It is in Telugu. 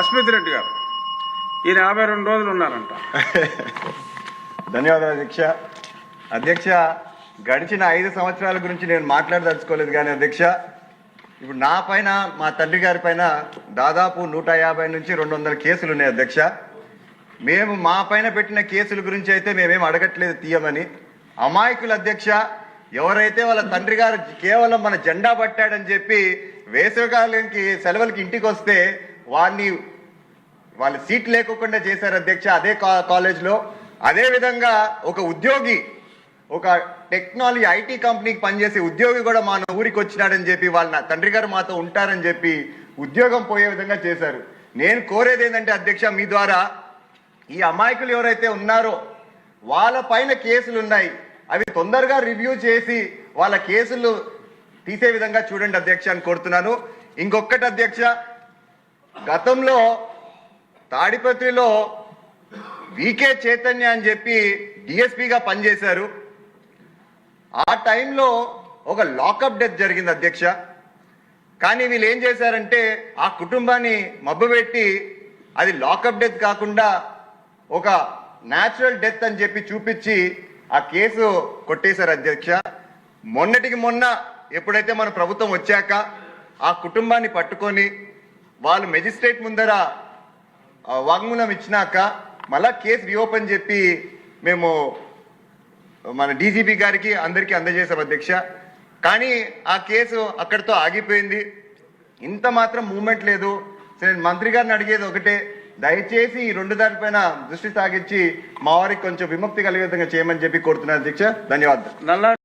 అస్మిత్ రెడ్డి గారు. ఈయన యాభై రెండు రోజులు ఉన్నారంట. ధన్యవాదాలు అధ్యక్ష అధ్యక్ష గడిచిన ఐదు సంవత్సరాల గురించి నేను మాట్లాడదలుచుకోలేదు కానీ అధ్యక్ష ఇప్పుడు నా పైన మా తండ్రి గారి పైన దాదాపు నూట యాభై నుంచి రెండు వందల కేసులు ఉన్నాయి అధ్యక్ష. మేము మా పైన పెట్టిన కేసుల గురించి అయితే మేమేం అడగట్లేదు తీయమని. అమాయకుల అధ్యక్ష ఎవరైతే వాళ్ళ తండ్రి గారు కేవలం మన జెండా పట్టాడని చెప్పి వేసవికాలంకి సెలవులకి ఇంటికి వస్తే వాడిని వాళ్ళు సీట్ లేకుండా చేశారు అధ్యక్ష అదే కా- కాలేజ్లో. అదే విధంగా ఒక ఉద్యోగి ఒక టెక్నాలజీ ఐటీ కంపెనీకి పనిచేసే ఉద్యోగి కూడా మన ఊరికి వచ్చినాడని చెప్పి వాళ్ళ తండ్రి గారు మాతో ఉంటారని చెప్పి ఉద్యోగం పోయే విధంగా చేశారు. నేను కోరేది ఏంటంటే అధ్యక్ష మీ ద్వారా ఈ అమాయకులు ఎవరైతే ఉన్నారో వాళ్ళ పైన కేసులు ఉన్నాయి. అవి తొందరగా రివ్యూ చేసి వాళ్ళ కేసులు తీసే విధంగా చూడండి అధ్యక్ష అని కోరుతున్నాను. ఇంకొకటి అధ్యక్ష గతంలో తాడిపత్రిలో వికే చైతన్య అని చెప్పి డిఎస్పీగా పనిచేశారు. ఆ టైంలో ఒక లాకప్ డెత్ జరిగింది అధ్యక్ష. కానీ వీళ్ళు ఏం చేశారంటే ఆ కుటుంబాన్ని మబ్బుపెట్టి అది లాకప్ డెత్ కాకుండా ఒక న్యాచురల్ డెత్ అని చెప్పి చూపించి ఆ కేసు కొట్టేశారు అధ్యక్ష. మొన్నటికి మొన్న ఎప్పుడైతే మన ప్రభుత్వం వచ్చాక ఆ కుటుంబాన్ని పట్టుకొని వాళ్ళు మెజిస్ట్రేట్ ముందర వాగ్మూలం వాంగ్మూలం ఇచ్చినాక మళ్ళా కేసు రీఓపెన్ చెప్పి మేము మన డీజీపీ గారికి అందరికీ అందజేసాం అధ్యక్ష. కానీ ఆ కేసు అక్కడితో ఆగిపోయింది. ఇంత మాత్రం మూమెంట్ లేదు. సో నేను మంత్రి గారిని అడిగేది ఒకటే. దయచేసి ఈ రెండు దానిపైన దృష్టి సాగించి మా వారికి కొంచెం విముక్తి కలిగే విధంగా చేయమని చెప్పి కోరుతున్నాను అధ్యక్ష. ధన్యవాదాలు.